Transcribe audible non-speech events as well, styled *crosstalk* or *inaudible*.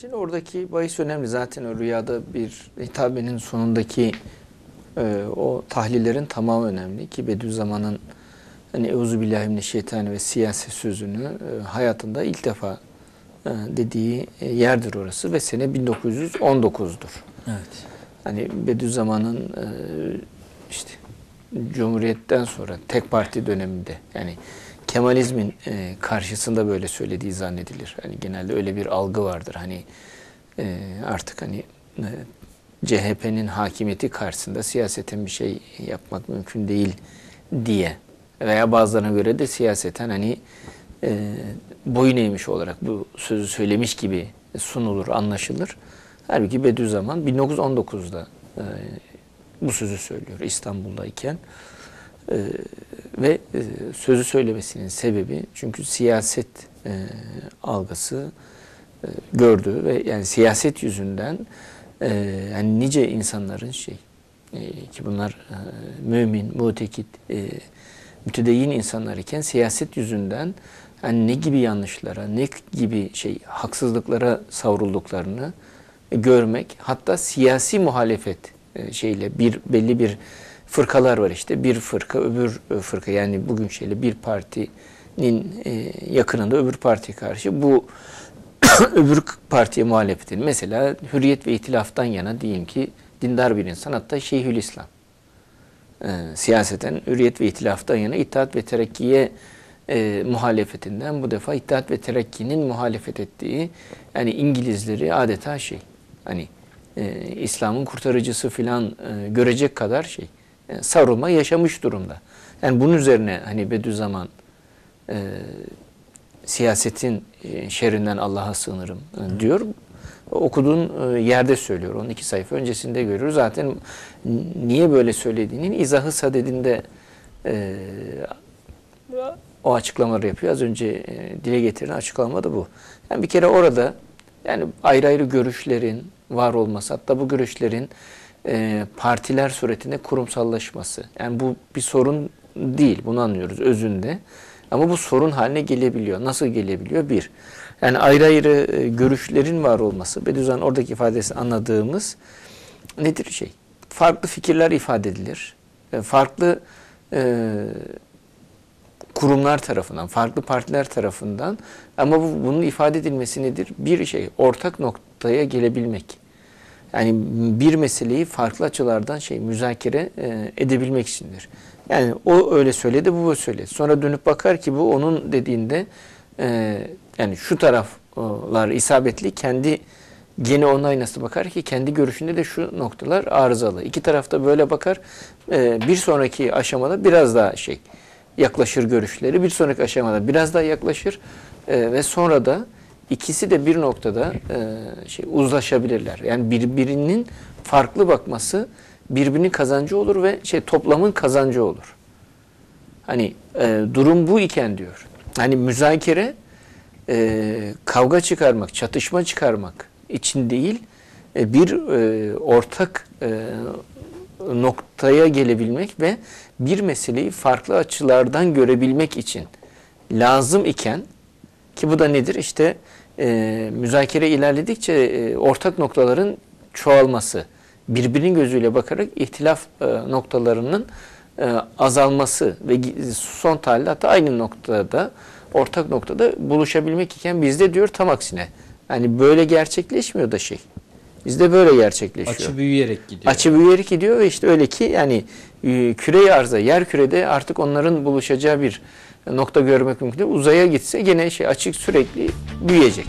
Şimdi oradaki bahis önemli. Zaten o rüyada bir hitabenin sonundaki e, o tahlillerin tamamı önemli ki Bediüzzaman'ın hani Euzubillahimineşşeytani ve siyaset sözünü e, hayatında ilk defa e, dediği e, yerdir orası ve sene 1919'dur. Evet. Hani Bediüzzaman'ın e, işte Cumhuriyet'ten sonra tek parti döneminde yani Kemalizmin e, karşısında böyle söylediği zannedilir. Hani genelde öyle bir algı vardır. Hani e, artık hani e, CHP'nin hakimiyeti karşısında siyaseten bir şey yapmak mümkün değil diye veya bazılarına göre de siyaseten hani boyun eğmiş olarak bu sözü söylemiş gibi sunulur, anlaşılır. Halbuki Bediüzzaman 1919'da e, bu sözü söylüyor İstanbul'dayken. E, ve e, sözü söylemesinin sebebi çünkü siyaset e, algısı e, gördü ve yani siyaset yüzünden e, yani nice insanların şey e, ki bunlar e, mümin, mutekit, e, mütedeyyin insanlar iken siyaset yüzünden yani ne gibi yanlışlara, ne gibi şey haksızlıklara savrulduklarını görmek, hatta siyasi muhalefet e, şeyle bir belli bir fırkalar var işte. Bir fırka, öbür fırka yani bugün şeyle bir partinin e, yakınında öbür partiye karşı bu *coughs* öbür partiye muhalefetin. Mesela hürriyet ve itilaftan yana diyeyim ki dindar bir insan hatta Şeyhülislam. E, siyaseten hürriyet ve itilaftan yana İttihat ve Terakki'ye e, muhalefetinden bu defa İttihat ve Terakki'nin muhalefet ettiği yani İngilizleri adeta şey hani e, İslam'ın kurtarıcısı filan e, görecek kadar şey e, savrulma yaşamış durumda. Yani bunun üzerine hani Bediüzzaman e, siyasetin e, şerrinden Allah'a sığınırım e, diyor. Okuduğun e, yerde söylüyor. 12 sayfa öncesinde görüyoruz. Zaten niye böyle söylediğinin izahı sadedinde e, o açıklamaları yapıyor. Az önce e, dile getirilen açıklama da bu. Yani bir kere orada yani ayrı ayrı görüşlerin var olması hatta bu görüşlerin e, partiler suretinde kurumsallaşması. Yani bu bir sorun değil. Bunu anlıyoruz özünde. Ama bu sorun haline gelebiliyor. Nasıl gelebiliyor? Bir, yani ayrı ayrı e, görüşlerin var olması. Bediüzzaman oradaki ifadesi anladığımız nedir şey? Farklı fikirler ifade edilir. E, farklı e, kurumlar tarafından, farklı partiler tarafından ama bu, bunun ifade edilmesi nedir? Bir şey, ortak noktaya gelebilmek. Yani bir meseleyi farklı açılardan şey müzakere e, edebilmek içindir. Yani o öyle söyledi, bu böyle söyledi. Sonra dönüp bakar ki bu onun dediğinde e, yani şu taraflar isabetli kendi gene onun aynası bakar ki kendi görüşünde de şu noktalar arızalı. İki tarafta böyle bakar. E, bir sonraki aşamada biraz daha şey yaklaşır görüşleri. Bir sonraki aşamada biraz daha yaklaşır e, ve sonra da ikisi de bir noktada e, şey uzlaşabilirler. Yani birbirinin farklı bakması birbirinin kazancı olur ve şey toplamın kazancı olur. Hani e, durum bu iken diyor. Hani müzakere e, kavga çıkarmak, çatışma çıkarmak için değil, e, bir e, ortak e, noktaya gelebilmek ve bir meseleyi farklı açılardan görebilmek için lazım iken ki bu da nedir? İşte e, müzakere ilerledikçe e, ortak noktaların çoğalması, birbirinin gözüyle bakarak ihtilaf e, noktalarının e, azalması ve son tahlilde hatta aynı noktada, ortak noktada buluşabilmek iken bizde diyor tam aksine. Yani böyle gerçekleşmiyor da şey. Bizde böyle gerçekleşiyor. Açı büyüyerek gidiyor. Açı büyüyerek gidiyor ve işte öyle ki yani e, küre arza, yer kürede artık onların buluşacağı bir nokta görmek mümkün değil. Uzaya gitse gene şey açık sürekli büyüyecek.